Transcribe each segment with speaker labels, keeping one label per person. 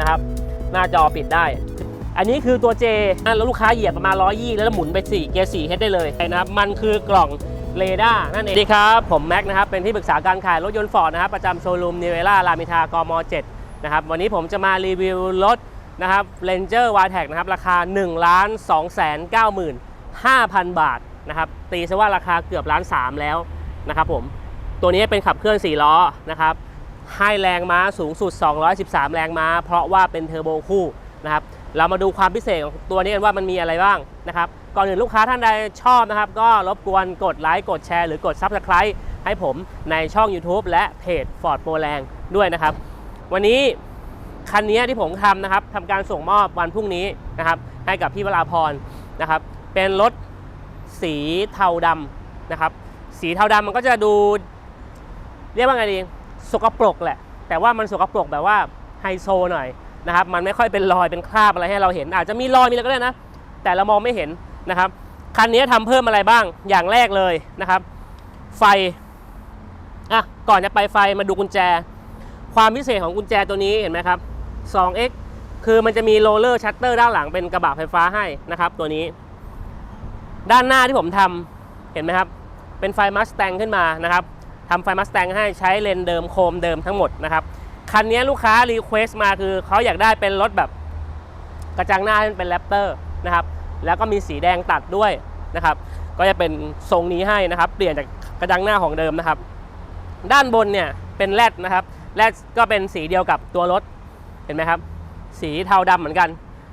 Speaker 1: นะครับ หน้าจอปิดได้ อันนี้คือตัว J อะแล้วลูกค้าเหยียบประมาณ100ยี่แล้วหมุนไป 4 เกียร์4เฮดได้เลยนะครับ มันคือกล่องเรดาร์นั่นเองสวัสดีครับ ผมแม็กนะครับ เป็นที่ปรึกษาการขายรถยนต์ฟอร์ดนะครับประจำโชว์รูมนิเวล่ารามิทากม7นะครับ วันนี้ผมจะมารีวิวรถนะครับ Ranger w i t e c นะครับ ราคา1ล้าน2 9 5,000บาทนะครับ ตีซะว่าราคาเกือบล้าน3แล้วนะครับผม ตัวนี้เป็นขับเคลื่อน4ล้อนะครับ ให้แรงม้าสูงสุด 213 แรงม้า เพราะว่าเป็นเทอร์โบคู่นะครับ เรามาดูความพิเศษของตัวนี้กันว่ามันมีอะไรบ้างนะครับ ก่อนอื่นลูกค้าท่านใดชอบนะครับ ก็รบกวนกดไลค์ กดแชร์ หรือกด Subscribe ให้ผมในช่อง YouTube และเพจ Ford Pro แรงด้วยนะครับ วันนี้คันนี้ที่ผมทำนะครับทำการส่งมอบวันพรุ่งนี้นะครับ ให้กับพี่วราพรนะครับ เป็นรถสีเทาดำนะครับ สีเทาดำมันก็จะดู เรียกว่าไงดี สกปรกแหละ แต่ว่ามันสกปรกแบบว่าไฮโซหน่อยนะครับ มันไม่ค่อยเป็นรอยเป็นคราบอะไรให้เราเห็น อาจจะมีรอยมีอะไรก็ได้นะ แต่เรามองไม่เห็นนะครับ คันนี้ทำเพิ่มอะไรบ้าง อย่างแรกเลยนะครับ ไฟ อะ ก่อนจะไปไฟมาดูกุญแจ ความพิเศษของกุญแจตัวนี้เห็นไหมครับ 2x คือมันจะมีโรลเลอร์ชัตเตอร์ด้านหลังเป็นกระบะไฟฟ้าให้นะครับตัวนี้ ด้านหน้าที่ผมทำเห็นไหมครับ เป็นไฟมัสแตงขึ้นมานะครับ ทำไฟมัสแตงให้ใช้เลนเดิมโคมเดิมทั้งหมดนะครับ คันนี้ลูกค้ารีเควสต์มาคือเขาอยากได้เป็นรถแบบกระจังหน้าเป็นแรปเตอร์นะครับ แล้วก็มีสีแดงตัดด้วยนะครับ ก็จะเป็นทรงนี้ให้นะครับ เปลี่ยนจากกระจังหน้าของเดิมนะครับ ด้านบนเนี่ยเป็นแรดนะครับแรดก็เป็นสีเดียวกับตัวรถเห็นไหมครับ สีเทาดำเหมือนกัน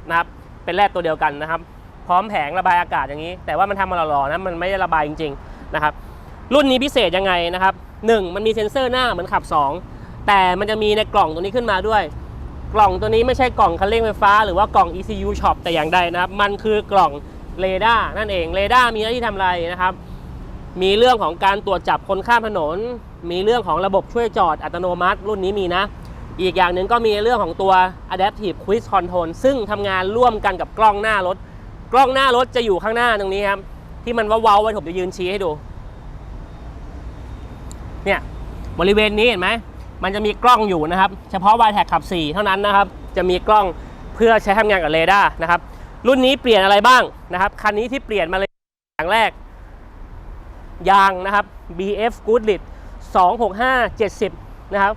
Speaker 1: นะครับ เป็นแรดตัวเดียวกันนะครับ พร้อมแผงระบายอากาศอย่างนี้ แต่ว่ามันทำมาหล่อๆนะมันไม่ได้ระบายจริง ๆนะครับ รุ่นนี้พิเศษยังไงนะครับ 1. มันมีเซ็นเซอร์หน้าเหมือนขับ 2 แต่มันจะมีในกล่องตัวนี้ขึ้นมาด้วย กล่องตัวนี้ไม่ใช่กล่องคันเร่งไฟฟ้า หรือว่ากล่อง ECU Shop แต่อย่างใดนะครับ มันคือกล่องเรดาร์นั่นเองเรดาร์มีหน้าที่ทำอะไรนะครับ มีเรื่องของการตรวจจับคนข้ามถนน มีเรื่องของระบบช่วยจอดอัตโนมัติ รุ่นนี้มีนะ อีกอย่างหนึ่งก็มีเรื่องของตัว Adaptive Cruise Control ซึ่งทำงานร่วมกันกับกล้องหน้ารถ กล้องหน้ารถจะอยู่ข้างหน้าตรงนี้ครับ ที่มันว้าๆไว้ผมจะยืนชี้ให้ดู เนี่ยบริเวณนี้เห็นไหมมันจะมีกล้องอยู่นะครับ เฉพาะ y t a c ขับ 4 เท่านั้นนะครับ จะมีกล้องเพื่อใช้ทำงานกับเรดาร์นะครับ รุ่นนี้เปลี่ยนอะไรบ้างนะครับ คันนี้ที่เปลี่ยนมาเลยอย่างแรก ยางนะครับ BF Goodrich 265 70 นะครับ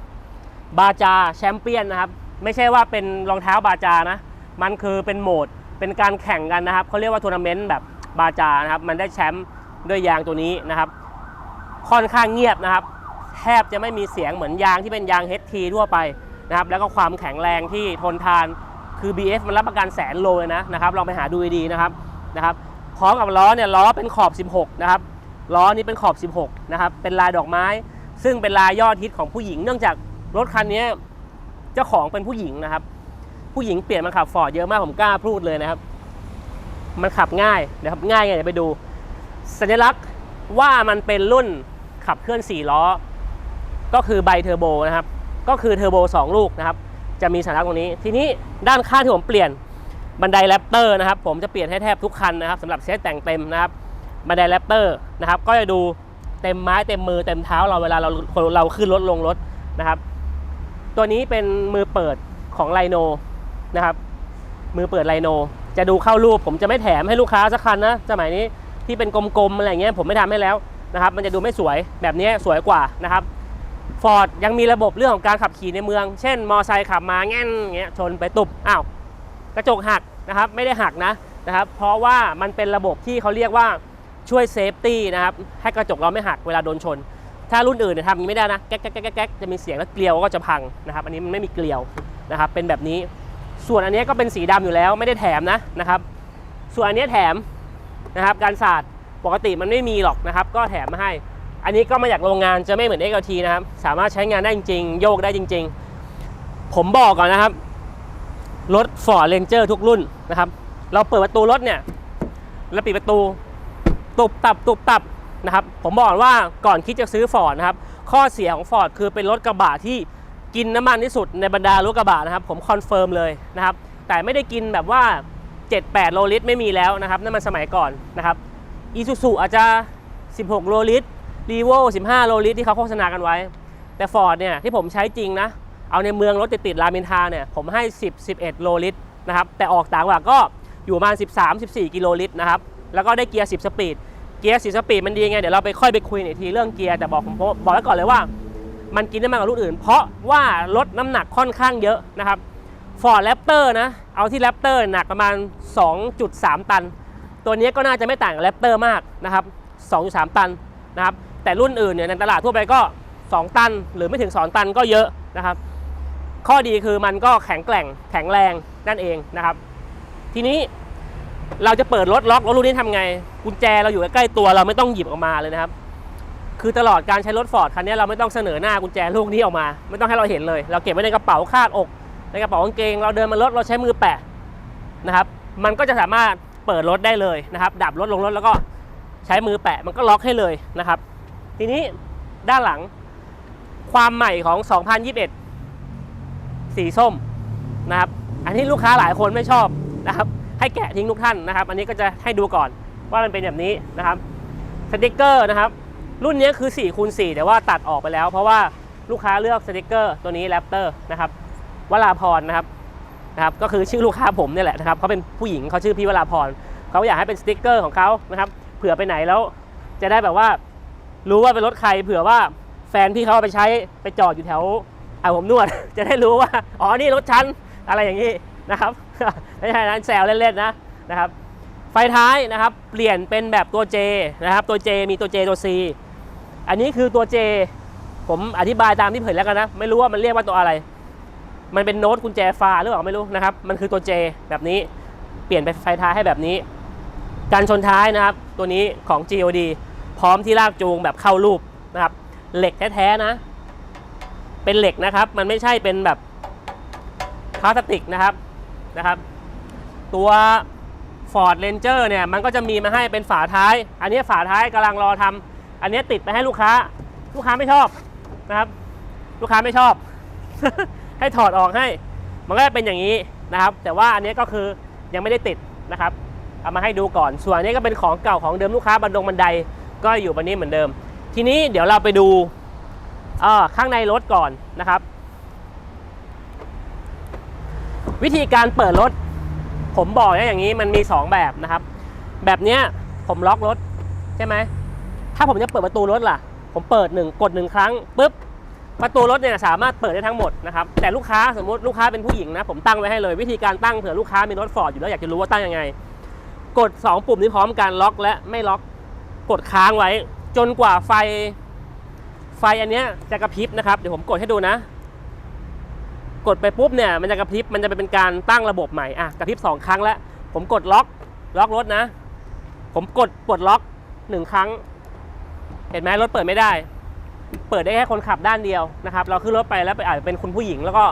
Speaker 1: บาจาแชมเปี้ยนนะครับ ไม่ใช่ว่าเป็นรองเท้าบาจานะ มันคือเป็นโหมด เป็นการแข่งกันนะครับ เขาเรียกว่าทัวร์นาเมนต์แบบบาจานะครับ มันได้แชมป์ด้วยยางตัวนี้นะครับ ค่อนข้างเงียบนะครับ แทบจะไม่มีเสียงเหมือนยางที่เป็นยาง HT ทั่วไปนะครับ แล้วก็ความแข็งแรงที่ทนทานคือ BF มันรับประกันแสนโลเลยนะนะครับลองไปหาดูดีๆนะครับนะครับพร้อมกับล้อเนี่ยล้อเป็นขอบ 16 นะครับล้อนี้เป็นขอบ 16 นะครับ เป็นลายดอกไม้ ซึ่งเป็นลายยอดฮิตของผู้หญิง เนื่องจากรถคันนี้เจ้าของเป็นผู้หญิงนะครับ ผู้หญิงเปลี่ยนมาขับฟอร์ดเยอะมากผมกล้าพูดเลยนะครับ มันขับง่ายนะครับง่ายไงเดี๋ยวไปดู สัญลักษณ์ว่ามันเป็นรุ่น ขับเคลื่อน 4 ล้อ ก็คือไบเทอร์โบนะครับ ก็คือเทอร์โบ 2 ลูกนะครับ จะมีสัญลักษณ์ตรงนี้ ทีนี้ด้านข้างที่ผมเปลี่ยนบันไดแรปเตอร์นะครับ ผมจะเปลี่ยนให้แทบทุกคันนะครับสำหรับเซตแต่งเต็มนะครับ บันไดแรปเตอร์นะครับ ก็จะดูเต็มไม้เต็มมือเต็มเท้าเราเวลาเราเราขึ้นรถลงรถนะครับ ตัวนี้เป็นมือเปิดของไลโนนะครับ มือเปิดไลโน จะดูเข้ารูป ผมจะไม่แถมให้ลูกค้าสักคันนะสมัยนี้ที่เป็นกลมๆอะไรเงี้ยผมไม่ทำให้แล้ว นะครับมันจะดูไม่สวยแบบนี้สวยกว่านะครับฟอร์ดยังมีระบบเรื่องของการขับขี่ในเมือง เช่น มอไซค์ขับมาแง่นเงี้ยชนไปตุบอ้าวกระจกหักนะครับไม่ได้หักนะนะครับ เพราะว่ามันเป็นระบบที่เขาเรียกว่าช่วยเซฟตี้นะครับให้กระจกเราไม่หักเวลาโดนชน ถ้ารุ่นอื่นเนี่ยทำอย่างนี้ไม่ได้นะแก๊กแก๊กแก๊กจะมีเสียงแล้วเกลียวก็จะพังนะครับ อันนี้มันไม่มีเกลียวนะครับเป็นแบบนี้ ส่วนอันนี้ก็เป็นสีดำอยู่แล้วไม่ได้แถมนะนะครับ ส่วนอันนี้แถมนะครับการสาด ปกติมันไม่มีหรอกนะครับ ก็แถมมาให้ อันนี้ก็มาจากโรงงานจะไม่เหมือน XLT นะครับ สามารถใช้งานได้จริงๆ โยกได้จริง ๆ ผมบอกก่อนนะครับ รถ Ford Ranger ทุกรุ่นนะครับ เราเปิดประตูรถเนี่ย แล้วปิดประตู ตุบตับตุบตับนะครับ ผมบอกว่าก่อนคิดจะซื้อ Ford นะครับ ข้อเสียของ Ford คือเป็นรถกระบะที่กินน้ำมันที่สุดในบรรดารถกระบะนะครับ ผมคอนเฟิร์มเลยนะครับ แต่ไม่ได้กินแบบว่า 7-8 โลลิตรไม่มีแล้วนะครับนั่นมันสมัยก่อนนะครับ อีซูซูอาจจะ 16 โลลิตรรีโว15 โลลิตรที่เขาโฆษณากันไว้ แต่ Ford เนี่ยที่ผมใช้จริงนะ เอาในเมืองรถติดๆรามินทาเนี่ยผมให้ 10 11 โลลิตรนะครับ แต่ออกต่างหวัดก็อยู่ประมาณ 13 14 กิโลลิตรนะครับ แล้วก็ได้เกียร์ 10 สปีด เกียร์ 10 สปีดมันดีไง เดี๋ยวเราไปค่อยไปคุยในทีเรื่องเกียร์ แต่บอกผมบอกไว้ก่อนเลยว่า มันกินน้มันกว่ารุ่นอื่น เพราะว่าลดน้ำหนักค่อนข้างเยอะนะครับ Ford Raptor นะ เอาที่ Raptor หนักประมาณ 2.3 ตัน ตัวนี้ก็น่าจะไม่ต่างกับ Raptor มากนะครับ 2.3 ตันนะครับ แต่รุ่นอื่นเนี่ยในตลาดทั่วไปก็ 2 ตัน หรือไม่ถึง 2 ตันก็เยอะนะครับ ข้อดีคือมันก็แข็งแกร่งแข็งแรงนั่นเองนะครับ ทีนี้เราจะเปิดรถล็อกรถรุ่นนี้ทำไง กุญแจเราอยู่ใกล้ตัวเราไม่ต้องหยิบออกมาเลยนะครับ คือตลอดการใช้รถฟอร์ดคันนี้เราไม่ต้องเสนอหน้ากุญแจลูกนี้ออกมา ไม่ต้องให้เราเห็นเลย เราเก็บไว้ในกระเป๋าคาดอก ในกระเป๋ากางเกง เราเดินมารถเราใช้มือแปะนะครับ มันก็จะสามารถ เปิดรถได้เลยนะครับดับรถลงรถแล้วก็ใช้มือแปะมันก็ล็อกให้เลยนะครับ ทีนี้ด้านหลังความใหม่ของ 2021 สีส้มนะครับ อันนี้ลูกค้าหลายคนไม่ชอบนะครับ ให้แกะทิ้งทุกท่านนะครับ อันนี้ก็จะให้ดูก่อนว่ามันเป็นแบบนี้นะครับสติกเกอร์นะครับ รุ่นนี้คือ4คูณ4แต่ว่าตัดออกไปแล้ว เพราะว่าลูกค้าเลือกสติกเกอร์ตัวนี้แรปเตอร์นะครับวราพรนะครับ นะครับก็คือชื่อลูกค้าผมเนี่ยแหละนะครับเขาเป็นผู้หญิงเขาชื่อพี่วราพรเขาอยากให้เป็นสติกเกอร์ของเขานะครับเผื่อไปไหนแล้วจะได้แบบว่ารู้ว่าเป็นรถใครเผื่อว่าแฟนพี่เขาไปใช้ไปจอดอยู่แถวอาผมนวด จะได้รู้ว่า อ๋อ นี่รถฉันอะไรอย่างนี้นะครับไม่ใช่นั้นแซวเล่นๆนะนะครับ ไฟท้ายนะครับเปลี่ยนเป็นแบบตัว J นะครับตัว J มีตัว J ตัว C อันนี้คือตัว J ผมอธิบายตามที่เผยแล้วกันนะ ไม่รู้ว่ามันเรียกว่าตัวอะไร มันเป็นโน้ตกุญแจฟาหรือเปล่าไม่รู้นะครับ มันคือตัว J แบบนี้ เปลี่ยนเป็นไฟท้ายให้แบบนี้ การชนท้ายนะครับ ตัวนี้ของ GOD พร้อมที่ลากจูงแบบเข้ารูปนะครับ เหล็กแท้ๆนะ เป็นเหล็กนะครับ มันไม่ใช่เป็นแบบพลาสติกนะครับนะครับ ตัว Ford Ranger เนี่ย มันก็จะมีมาให้เป็นฝาท้าย อันนี้ฝาท้ายกำลังรอทำอันนี้ติดไปให้ลูกค้า ลูกค้าไม่ชอบนะครับ ลูกค้าไม่ชอบ ให้ถอดออกให้ มันก็จะเป็นอย่างนี้นะครับ แต่ว่าอันนี้ก็คือยังไม่ได้ติดนะครับเอามาให้ดูก่อน ส่วนนี้ก็เป็นของเก่าของเดิมลูกค้าบันดงบันไดก็อยู่บนนี้เหมือนเดิม ทีนี้เดี๋ยวเราไปดูข้างในรถก่อนนะครับ วิธีการเปิดรถ ผมบอกนะอย่างนี้มันมี 2 แบบนะครับ แบบเนี้ยผมล็อกรถใช่ไหมถ้าผมจะเปิดประตูรถล่ะ ผมเปิดหนึ่งกดหนึ่งครั้งปุ๊บ ประตูรถเนี่ยสามารถเปิดได้ทั้งหมดนะครับแต่ลูกค้าสมมติลูกค้าเป็นผู้หญิงนะผมตั้งไว้ให้เลยวิธีการตั้งเผื่อลูกค้ามีรถฟอร์ดอยู่แล้วอยากจะรู้ว่าตั้งยังไง กด 2 ปุ่มนี้พร้อมกันล็อกและไม่ล็อกกดค้างไว้ จนกว่าไฟ ไฟอันเนี้ยจะกระพริบนะครับเดี๋ยวผมกดให้ดูนะ กดไปปุ๊บเนี่ยมันจะกระพริบมันจะเป็นการตั้งระบบใหม่อะกระพริบสองครั้งแล้ว ผมกดล็อกล็อกรถนะ ผมกดปลดล็อกหนึ่งครั้ง เห็นไหมรถเปิดไม่ได้ เปิดได้แค่คนขับด้านเดียวนะครับ เราขึ้นรถไปแล้วไปอาจจะเป็นคุณผู้หญิงแล้วก็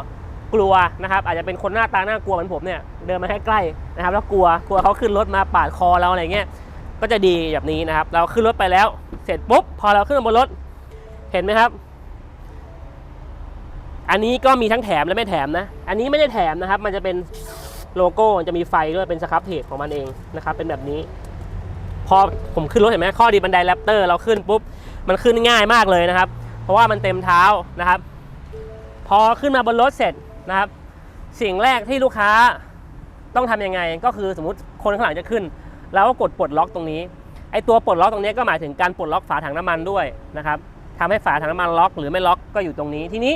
Speaker 1: กลัวนะครับ อาจจะเป็นคนหน้าตาน่ากลัวเหมือนผมเนี่ยเดินมาใกล้ๆนะครับ แล้วกลัวกลัวเขาขึ้นรถมาปาดคอเราอะไรเงี้ยก็จะดีแบบนี้นะครับ เราขึ้นรถไปแล้ว เสร็จปุ๊บพอเราขึ้นบนรถเห็นไหมครับ อันนี้ก็มีทั้งแถมและไม่แถมนะ อันนี้ไม่ได้แถมนะครับ มันจะเป็นโลโก้จะมีไฟด้วยเป็นสครับเพจของมันเองนะครับ เป็นแบบนี้ พอผมขึ้นรถเห็นไหมข้อดีบันไดแรปเตอร์เราขึ้นปุ๊บ มันขึ้นง่ายมากเลยนะครับ เพราะว่ามันเต็มเท้านะครับ พอขึ้นมาบนรถเสร็จนะครับ สิ่งแรกที่ลูกค้าต้องทำยังไง ก็คือสมมติคนข้างหลังจะขึ้นเราก็กดปลดล็อกตรงนี้ไอตัวปลดล็อกตรงนี้ก็หมายถึงการปลดล็อกฝาถังน้ำมันด้วยนะครับทำให้ฝาถังน้ำมันล็อกหรือไม่ล็อกก็อยู่ตรงนี้ทีนี้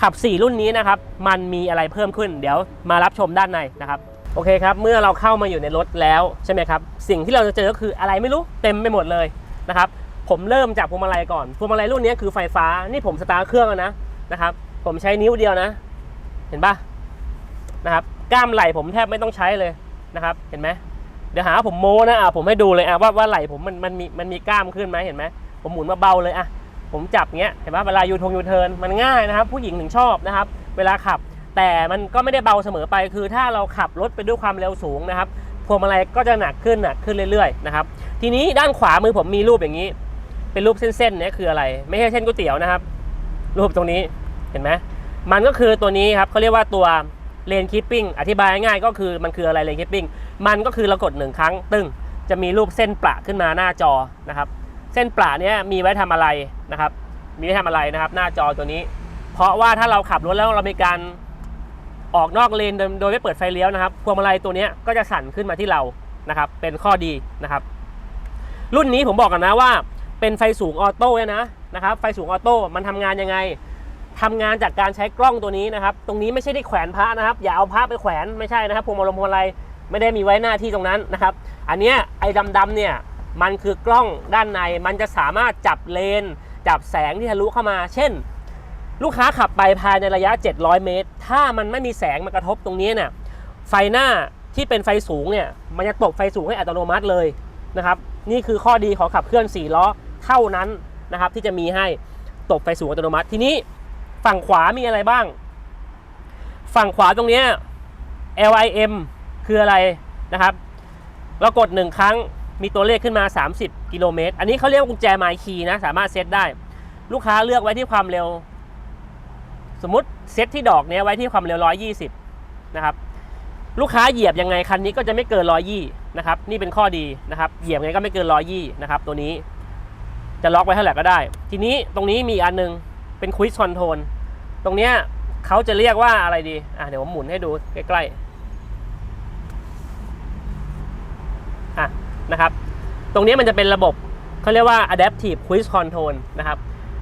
Speaker 1: ขับ 4 รุ่นนี้นะครับ มันมีอะไรเพิ่มขึ้น เดี๋ยวมารับชมด้านในนะครับ โอเคครับ เมื่อเราเข้ามาอยู่ในรถแล้วใช่ไหมครับ สิ่งที่เราจะเจอก็คืออะไรไม่รู้เต็มไปหมดเลยนะครับ ผมเริ่มจากพวงมาลัยก่อนพวงมาลัยรุ่นนี้คือไฟฟ้านี่ผมสตาร์ทเครื่องแล้วนะนะครับ ผมใช้นิ้วเดียวนะ เห็นปะนะครับกล้ามไหล่ผมแทบไม่ต้องใช้เลยนะครับ เห็นไหมเดี๋ยวหาว่าผมโม้นะอะผมให้ดูเลยอะว่าว่าไหล่ผมมันมันมีมันมีกล้ามขึ้นไหมเห็นไหมผมหมุนมาเบาเลยอะผมจับเงี้ยเห็นปะเวลายูทงยูเทิร์นมันง่ายนะครับ ผู้หญิงถึงชอบนะครับ เวลาขับ แต่มันก็ไม่ได้เบาเสมอไป คือถ้าเราขับรถไปด้วยความเร็วสูงนะครับพวงมาลัยก็จะหนักขึ้นหนักขึ้นเรื่อยๆนะครับทีนี้ด้านขวามือผมมีรูปอย่างนี้ เป็นรูปเส้นๆเนี่ยคืออะไร ไม่ใช่เส้นก๋วยเตี๋ยวนะครับ รูปตรงนี้เห็นไหมมันก็คือตัวนี้ครับเขาเรียกว่าตัวเลนคิปปิ้งอธิบายง่ายก็คือมันคืออะไรเลนคิปปิ้งมันก็คือเรากดหนึ่งครั้ง ตึ้งจะมีรูปเส้นประขึ้นมาหน้าจอนะครับ เส้นประเนี้ยมีไว้ทำอะไรนะครับ มีไว้ทำอะไรนะครับ หน้าจอตัวนี้ เพราะว่าถ้าเราขับรถแล้วเรามีการออกนอกเลนโดยไม่เปิดไฟเลี้ยวนะครับพวงมาลัยตัวนี้ก็จะสั่นขึ้นมาที่เรานะครับ เป็นข้อดีนะครับ รุ่นนี้ผมบอกกันนะว่า เป็นไฟสูงออโต้เนี่ยนะนะครับไฟสูงออโต้มันทำงานยังไงทำงานจากการใช้กล้องตัวนี้นะครับ ตรงนี้ไม่ใช่ได้แขวนพระนะครับ อย่าเอาพระไปแขวนไม่ใช่นะครับพวงมาลัยพวงมาลัยไม่ได้มีไว้หน้าที่ตรงนั้นนะครับ อันเนี้ยไอ้ดำๆเนี่ยมันคือกล้องด้านในมันจะสามารถจับเลน จับแสงที่ทะลุเข้ามา เช่น ลูกค้าขับไปภายในระยะ 700 เมตร ถ้ามันไม่มีแสงมากระทบตรงนี้เนี่ยไฟหน้าที่เป็นไฟสูงเนี่ยมันจะตบไฟสูงให้อัตโนมัติเลยนะครับ นี่คือข้อดีของขับเคลื่อน 4 ล้อ เท่านั้นนะครับที่จะมีให้ตบไฟสูงอัตโนมัติ ทีนี้ฝั่งขวามีอะไรบ้าง ฝั่งขวาตรงนี้ LIM คืออะไรนะครับ เรากด 1 ครั้งมีตัวเลขขึ้นมา 30 กิโลเมตร อันนี้เขาเรียกว่ากุญแจไมค์คีนะ สามารถเซตได้ ลูกค้าเลือกไว้ที่ความเร็ว สมมติเซตที่ดอกเนี้ยไว้ที่ความเร็ว 120 นะครับ ลูกค้าเหยียบยังไงคันนี้ก็จะไม่เกิน 120 นะครับ นี่เป็นข้อดีนะครับ เหยียบไงก็ไม่เกิน 120 นะครับ ตัวนี้ จะล็อกไว้เท่าไหร่ก็ได้ ทีนี้ตรงนี้มีอันหนึงเป็นควิ z คอนโทรลตรงเนี้ยเขาจะเรียกว่าอะไรดี อะเดี๋ยวผมหมุนให้ดูใกล้ๆ อะนะครับ ตรงนี้มันจะเป็นระบบเขาเรียกว่า adaptive cruise control นะครับ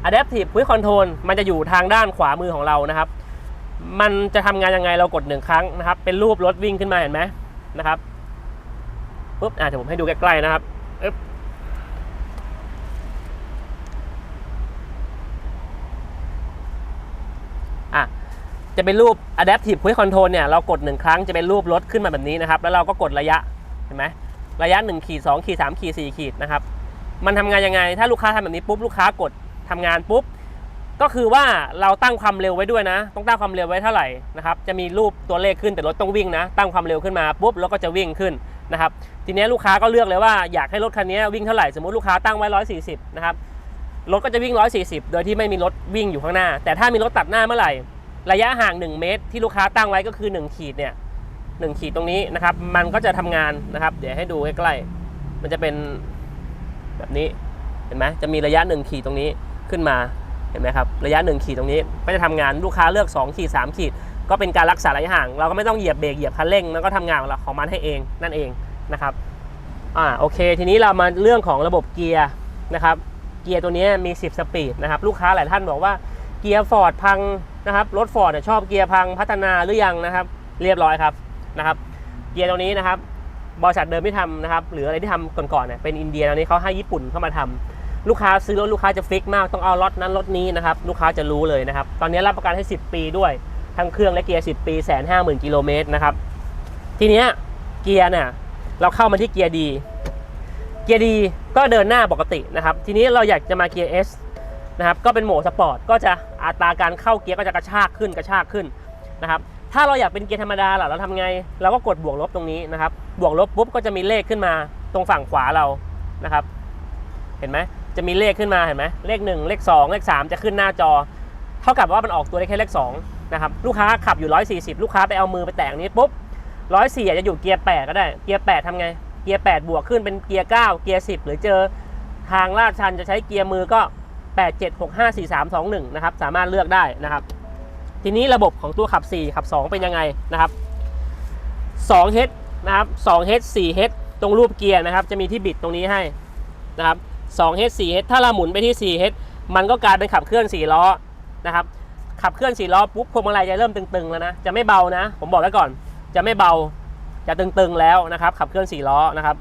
Speaker 1: adaptive cruise control มันจะอยู่ทางด้านขวามือของเรานะครับ มันจะทำงานยังไงเรากดหนึ่งครั้งนะครับ เป็นรูปรถวิ่งขึ้นมาเห็นไหมนะครับปุ๊บอะเดี๋ยวผมให้ดูใกล้ๆนะครับอึ๊บอะ จะเป็นรูป adaptive cruise control เนี่ยเรากดหนึ่งครั้งจะเป็นรูปรถขึ้นมาแบบนี้นะครับ แล้วเราก็กดระยะเห็นไหมระยะ1ขีด2ขีด3ขีด4ขีดนะครับมันทำงานยังไง ถ้าลูกค้าทำแบบนี้ปุ๊บลูกค้ากดทำงานปุ๊บก็คือว่าเราตั้งความเร็วไว้ด้วยนะ ต้องตั้งความเร็วไว้เท่าไหร่นะครับจะมีรูปตัวเลขขึ้นแต่รถต้องวิ่งนะ ตั้งความเร็วขึ้นมาปุ๊บรถก็จะวิ่งขึ้นนะครับทีนี้ลูกค้าก็เลือกเลยว่าอยากให้รถคันนี้วิ่งเท่าไหร่สมมติลูกค้าตั้งไว้ 140 นะครับรถก็จะวิ่ง 140 โดยที่ไม่มีรถวิ่งอยู่ข้างหน้า แต่ถ้ามีรถตัดหน้าเมื่อไหร่ ระยะห่าง 1 เมตร ที่ลูกค้าตั้งไว้ก็คือ 1 ขีดเนี่ย1ขีดตรงนี้นะครับ มันก็จะทำงานนะครับ เดี๋ยวให้ดูใกล้ๆมันจะเป็นแบบนี้เห็นไหมจะมีระยะ 1 ขีดตรงนี้ขึ้นมาเห็นไหมครับระยะ 1 ขีดตรงนี้ก็จะทำงานลูกค้าเลือก 2 ขีด 3 ขีด ก็เป็นการรักษาระยะห่าง เราก็ไม่ต้องเหยียบเบรกเหยียบคันเร่งแล้วก็ทำงานของเราของมันให้เองนั่นเองนะครับอ่าโอเค ทีนี้เรามาเรื่องของระบบเกียร์นะครับเกียร์ตัวนี้มี 10 สปีดนะครับลูกค้าหลายท่านบอกว่าเกียร์ฟอร์ดพัง นะครับรถฟอร์ดชอบเกียร์พังพัฒนาหรือยังนะครับ เรียบร้อยครับนะครับเกียร์ตัวนี้นะครับบริษัทเดิมที่ทำนะครับหรืออะไรที่ทำก่อนๆเนี่ยเป็นอินเดียตอนนี้เขาให้ญี่ปุ่นเข้ามาทำลูกค้าซื้อรถลูกค้าจะฟิกมากต้องเอารถนั้นรถนี้นะครับลูกค้าจะรู้เลยนะครับตอนนี้รับประกันให้ 10 ปีด้วยทั้งเครื่องและเกียร์10 ปีแสนห้าหมื่นกิโลเมตรนะครับทีเนี้ยเกียร์เนี่ยเราเข้ามาที่เกียร์ดีเกียร์ดีก็เดินหน้าปกตินะครับ ทีนี้เราอยากจะมาเกียร์ S นะครับก็เป็นโหมดสปอร์ตก็จะอัตราการเข้าเกียร์ก็จะกระชากขึ้นกระชากขึ้นนะครับถ้าเราอยากเป็นเกียร์ธรรมดาล่ะเราทำไง เราก็กดบวกลบตรงนี้นะครับบวกลบปุ๊บก็จะมีเลขขึ้นมาตรงฝั่งขวาเรานะครับ เห็นไหมจะมีเลขขึ้นมาเห็นไหมเลข 1 เลข 2 เลข 3 จะขึ้นหน้าจอ เท่ากับว่ามันออกตัวได้แค่เลข2นะครับลูกค้าขับอยู่ 140 ลูกค้าไปเอามือไปแตะนี้ปุ๊บ104อาจจะอยู่เกียร์8ก็ได้ เกียร์8ทำไง เกียร์8บวกขึ้นเป็นเกียร์9เกียร์10หรือเจอทางลาดชันจะใช้เกียร์มือก็ 8 7 6 5 4 3 2 1นะครับสามารถเลือกได้นะครับ ทีนี้ระบบของตัวขับ 4 ขับ 2 เป็นยังไงนะครับ2 h นะครับ2 h 4 h ตรงรูปเกียร์นะครับ จะมีที่บิดตรงนี้ให้นะครับ2 h 4 h ถ้าเราหมุนไปที่4 h มันก็กลายเป็นขับเคลื่อน4ล้อนะครับขับเคลื่อน4ล้อปุ๊บพวงมาลัยจะเริ่มตึงๆแล้วนะจะไม่เบานะ ผมบอกไว้ก่อน จะไม่เบาจะตึงๆแล้วนะครับ ขับเคลื่อน4ล้อนะครับ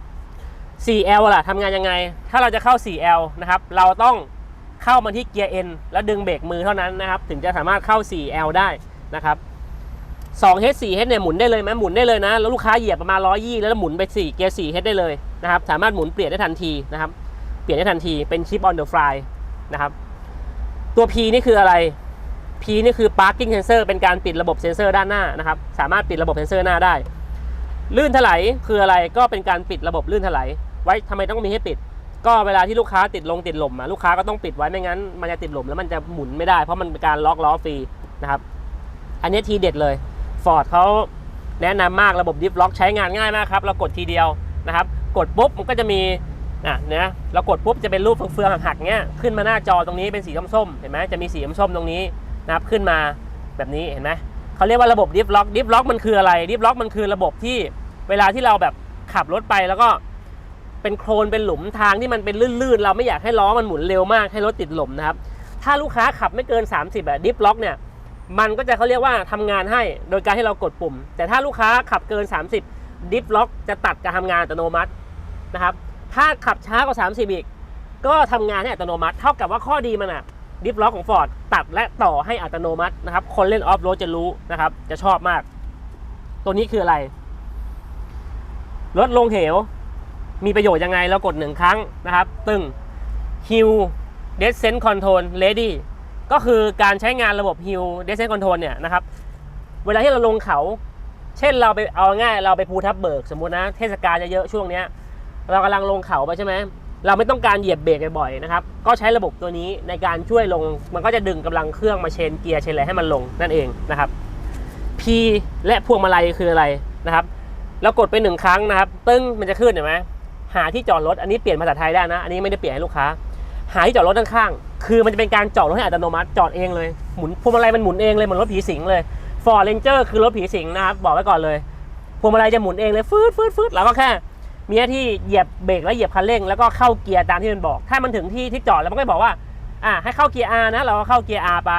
Speaker 1: 4L ล่ะทำงานยังไง ถ้าเราจะเข้า 4L นะครับ เราต้อง เข้ามาที่เกียร์ N แล้วดึงเบรกมือเท่านั้นนะครับ ถึงจะสามารถเข้า 4L ได้นะครับ 2H 4H เนี่ยหมุนได้เลยไหมหมุนได้เลยนะ แล้วลูกค้าเหยียบประมาณ120แล้วหมุนไป 4 เกียร์ 4H ได้เลยนะครับ สามารถหมุนเปลี่ยนได้ทันทีนะครับ เปลี่ยนได้ทันทีเป็นชิป on the fly นะครับ ตัว P นี่คืออะไร P นี่คือ parking sensor เป็นการปิดระบบเซ็นเซอร์ด้านหน้านะครับ สามารถปิดระบบเซ็นเซอร์หน้าได้ ลื่นถลายคืออะไรก็เป็นการปิดระบบลื่นถลายไว้ทำไมต้องมีให้ปิด ก็เวลาที่ลูกค้าติดลงติดหล่มอะลูกค้าก็ต้องปิดไว้ไม่งั้นมันจะติดหล่มแล้วมันจะหมุนไม่ได้เพราะมันเป็นการล็อกล้อฟรีนะครับ อันนี้ทีเด็ดเลย Ford เขาแนะนำมากระบบดิฟล็อกใช้งานง่ายมากครับ เรากดทีเดียวนะครับ กดปุ๊บมันก็จะมีอะเนี่ยเรากดปุ๊บจะเป็นรูปเฟืองๆหักๆเงี้ยขึ้นมาหน้าจอตรงนี้เป็นสีส้มๆเห็นไหมจะมีสีส้มๆตรงนี้นะครับขึ้นมาแบบนี้เห็นไหมเขาเรียกว่าระบบดิฟล็อกดิฟล็อกมันคืออะไรดิฟล็อกมันคือระบบที่เวลาที่เราแบบขับรถไปแล้วก็ เป็นโคลนเป็นหลุมทางที่มันเป็นลื่นๆ เราไม่อยากให้ล้อมันหมุนเร็วมากให้รถติดหลุมนะครับถ้าลูกค้าขับไม่เกิน 30แบบดิฟล็อกเนี่ยมันก็จะเขาเรียกว่าทำงานให้โดยการให้เรากดปุ่ม แต่ถ้าลูกค้าขับเกิน 30ดิฟล็อกจะตัดการทำงานอัตโนมัตินะครับถ้าขับช้ากว่า 30 อีก ก็ทำงานให้อัตโนมัติ เท่ากับว่าข้อดีมันอะดิฟล็อกของ Ford ตัดและต่อให้อัตโนมัตินะครับคนเล่นออฟโรดจะรู้นะครับจะชอบมาก ตัวนี้คืออะไร รถลงเหว มีประโยชน์ยังไงเรากดหนึ่งครั้งนะครับตึง Hill Descent Control Ready ก็คือการใช้งานระบบ Hill Descent Control เนี่ยนะครับเวลาที่เราลงเขา เช่นเราไปเอาง่ายเราไปภูทับเบิกสมมุตินะเทศกาลเยอะๆช่วงเนี้ยเรากำลังลงเขาไปใช่ไหมเราไม่ต้องการเหยียบเบรกบ่อยๆนะครับ ก็ใช้ระบบตัวนี้ในการช่วยลง มันก็จะดึงกำลังเครื่องมาเชนเกียร์เชนอะไรให้มันลงนั่นเองนะครับ P และพวงมาลัยคืออะไรนะครับ เรากดไปหนึ่งครั้งนะครับ ตึ้งมันจะขึ้นเห็นไหม หาที่จอดรถอันนี้เปลี่ยนภาษาไทยได้นะ อันนี้ไม่ได้เปลี่ยนให้ลูกค้า หาที่จอดรถข้างๆคือมันจะเป็นการจอดรถให้อัตโนมัติจอดเองเลยหมุนพวงมาลัยมันหมุนเองเลยเหมือนรถผีสิงเลย Ford Ranger คือรถผีสิงนะครับบอกไว้ก่อนเลยพวงมาลัยจะหมุนเองเลยฟืดฟืดฟืดเราก็แค่มีหน้าที่เหยียบเบรกแล้วเหยียบคันเร่งแล้วก็เข้าเกียร์ตามที่มันบอก ถ้ามันถึงที่ที่จอดแล้วมันก็จะบอกว่าอ่าให้เข้าเกียร์ R นะ เราก็เข้าเกียร์ R ไป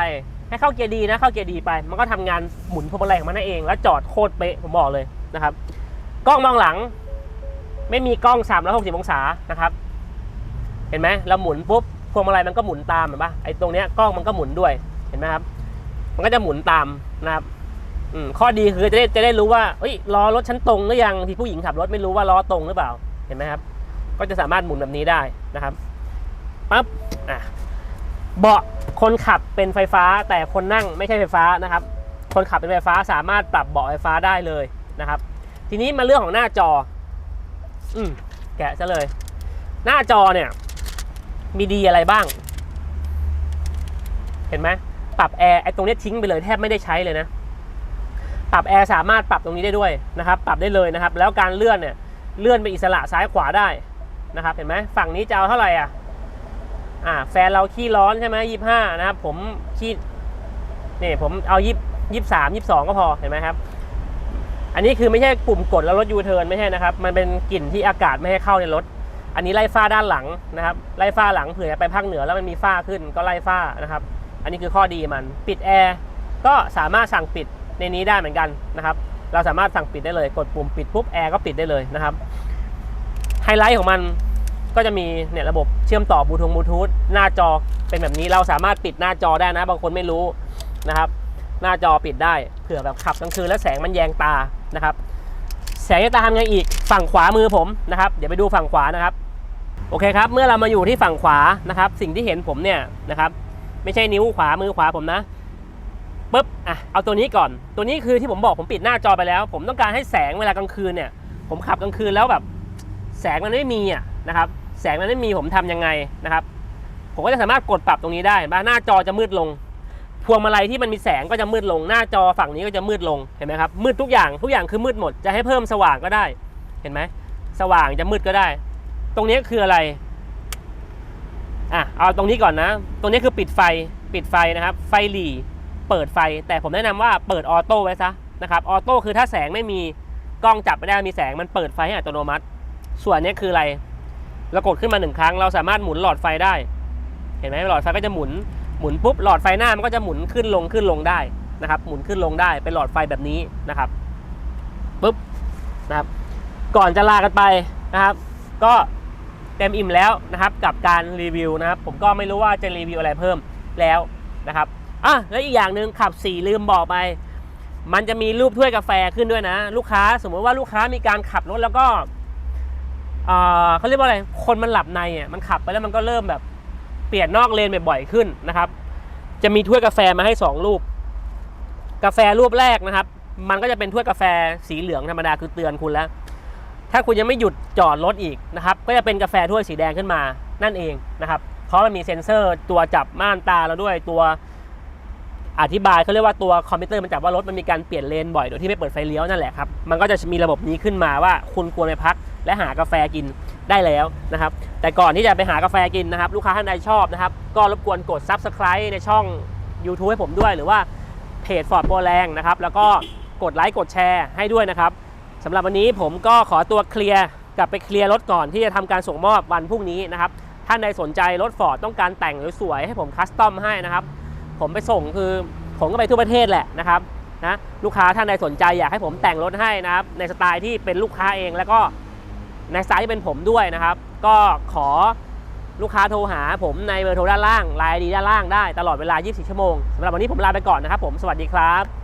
Speaker 1: ให้เข้าเกียร์ D นะ เข้าเกียร์ D ไป มันก็ทำงานหมุนพวงมาลัยของมันนั่นเอง แล้วจอดโคตรเป๊ะผมบอกเลยนะครับกล้องมองหลัง ไม่มีกล้อง 360 องศานะครับ เห็นไหมเราหมุนปุ๊บพวงมาลัยมันก็หมุนตามเห็นปะไอ้ตรงเนี้ยกล้องมันก็หมุนด้วยเห็นไหมครับ มันก็จะหมุนตามนะครับข้อดีคือจะได้จะได้รู้ว่าเอ้ยล้อรถชั้นตรงหรือยังที่ผู้หญิงขับรถไม่รู้ว่าล้อตรงหรือเปล่าเห็นไหมครับ ก็จะสามารถหมุนแบบนี้ได้นะครับปั๊บอะเบาะคนขับเป็นไฟฟ้าแต่คนนั่งไม่ใช่ไฟฟ้านะครับ คนขับเป็นไฟฟ้าสามารถปรับเบาะไฟฟ้าได้เลยนะครับ ทีนี้มาเรื่องของหน้าจอ อืมแกะซะเลย หน้าจอเนี่ย มีดีอะไรบ้าง เห็นไหมปรับแอร์ไอ้ตรงนี้ทิ้งไปเลยแทบไม่ได้ใช้เลยนะปรับแอร์สามารถปรับตรงนี้ได้ด้วยนะครับ ปรับได้เลยนะครับ แล้วการเลื่อนเนี่ยเลื่อนไปอิสระซ้ายขวาได้นะครับ เห็นไหมฝั่งนี้จะเอาเท่าไหร่อะอ่าแฟนเราขี้ร้อนใช่ไหมยี่ห้านะครับ ผมขี้นี่ผมเอายี่ยี่สามยี่สองก็พอเห็นไหมครับ อันนี้คือไม่ใช่ปุ่มกดแล้วรถยูเทิร์นไม่ใช่นะครับ มันเป็นกลิ่นที่อากาศไม่ให้เข้าในรถ อันนี้ไล่ฝ้าด้านหลังนะครับ ไล่ฝ้าหลังเผื่อไปภาคเหนือแล้วมันมีฝ้าขึ้นก็ไล่ฝ้านะครับ อันนี้คือข้อดีมัน ปิดแอร์ก็สามารถสั่งปิดในนี้ได้เหมือนกันนะครับ เราสามารถสั่งปิดได้เลย กดปุ่มปิดปุ๊บแอร์ก็ปิดได้เลยนะครับ ไฮไลท์ของมันก็จะมีเนี่ยระบบเชื่อมต่อบลูทูธบลูทูธหน้าจอเป็นแบบนี้เราสามารถปิดหน้าจอได้นะ บางคนไม่รู้นะครับ หน้าจอปิดได้เผื่อแบบขับกลางคืนแล้วแสงมันแยงตานะครับ แสงแยงตาทำไงอีกฝั่งขวามือผมนะครับ เดี๋ยวไปดูฝั่งขวานะครับ โอเคครับ เมื่อเรามาอยู่ที่ฝั่งขวานะครับ สิ่งที่เห็นผมเนี่ยนะครับ ไม่ใช่นิ้วขวามือขวาผมนะปุ๊บอะเอาตัวนี้ก่อน ตัวนี้คือที่ผมบอกผมปิดหน้าจอไปแล้ว ผมต้องการให้แสงเวลากลางคืนเนี่ย ผมขับกลางคืนแล้วแบบ แสงมันไม่มีอะนะครับ แสงมันไม่มีผมทำยังไงนะครับ ผมก็จะสามารถกดปรับตรงนี้ได้เห็นปะหน้าจอจะมืดลง พวงมาลัยที่มันมีแสงก็จะมืดลงหน้าจอฝั่งนี้ก็จะมืดลงเห็นไหมครับมืดทุกอย่างทุกอย่างคือมืดหมดจะให้เพิ่มสว่างก็ได้ เห็นไหมสว่างจะมืดก็ได้ ตรงนี้คืออะไรอะเอาตรงนี้ก่อนนะ ตรงนี้คือปิดไฟปิดไฟนะครับ ไฟหลีเปิดไฟ แต่ผมแนะนำว่าเปิดออโต้ไว้ซะนะครับออโต้คือถ้าแสงไม่มีกล้องจับไม่ได้มีแสงมันเปิดไฟให้อัตโนมัติ ส่วนนี้คืออะไรเรากดขึ้นมาหนึ่งครั้ง เราสามารถหมุนหลอดไฟได้ เห็นไหมหลอดไฟก็จะหมุน หมุนปุ๊บหลอดไฟหน้ามันก็จะหมุนขึ้นลงขึ้นลงได้นะครับ หมุนขึ้นลงได้เป็นหลอดไฟแบบนี้นะครับปุ๊บนะครับก่อนจะลากันไปนะครับ ก็เต็มอิ่มแล้วนะครับ กับการรีวิวนะครับ ผมก็ไม่รู้ว่าจะรีวิวอะไรเพิ่มแล้วนะครับอะแล้วอีกอย่างหนึ่งขับสี่ลืมบอกไป มันจะมีรูปถ้วยกาแฟขึ้นด้วยนะ ลูกค้าสมมติว่าลูกค้ามีการขับรถแล้วก็เอ่อเขาเรียกว่าอะไร คนมันหลับในอะมันขับไปแล้วมันก็เริ่มแบบ เปลี่ยนนอกเลนบ่อยๆขึ้นนะครับ จะมีถ้วยกาแฟมาให้สองรูป กาแฟรูปแรกนะครับ มันก็จะเป็นถ้วยกาแฟสีเหลืองธรรมดาคือเตือนคุณแล้ว ถ้าคุณยังไม่หยุดจอดรถอีกนะครับ ก็จะเป็นกาแฟถ้วยสีแดงขึ้นมานั่นเองนะครับ เพราะมันมีเซ็นเซอร์ตัวจับม่านตาเราด้วยตัวอธิบายเขาเรียกว่าตัวคอมพิวเตอร์มันจับว่ารถมันมีการเปลี่ยนเลนบ่อยโดยที่ไม่เปิดไฟเลี้ยวนั่นแหละครับ มันก็จะมีระบบนี้ขึ้นมาว่าคุณควรไปพัก และหากาแฟกินได้แล้วนะครับ แต่ก่อนที่จะไปหากาแฟกินนะครับ ลูกค้าท่านใดชอบนะครับ ก็รบกวนกด Subscribe ในช่อง YouTube ให้ผมด้วย หรือว่าเพจ Ford โปรแรงนะครับ แล้วก็กดไลค์กดแชร์ให้ด้วยนะครับสำหรับวันนี้ผมก็ขอตัวเคลียร์กลับไปเคลียร์รถก่อนที่จะทำการส่งมอบวันพรุ่งนี้นะครับท่านใดสนใจรถ Ford ต้องการแต่งสวยๆให้ผมคัสตอมให้นะครับ ผมไปส่งคือผมก็ไปทั่วประเทศแหละนะครับนะลูกค้าท่านใดสนใจอยากให้ผมแต่งรถให้นะครับในสไตล์ที่เป็นลูกค้าเองแล้วก็ ในไซส์เป็นผมด้วยนะครับ ก็ขอลูกค้าโทรหาผมในเบอร์โทรด้านล่างไลน์ดีด้านล่างได้ตลอดเวลา 24 ชั่วโมงสำหรับวันนี้ผมลาไปก่อนนะครับผมสวัสดีครับ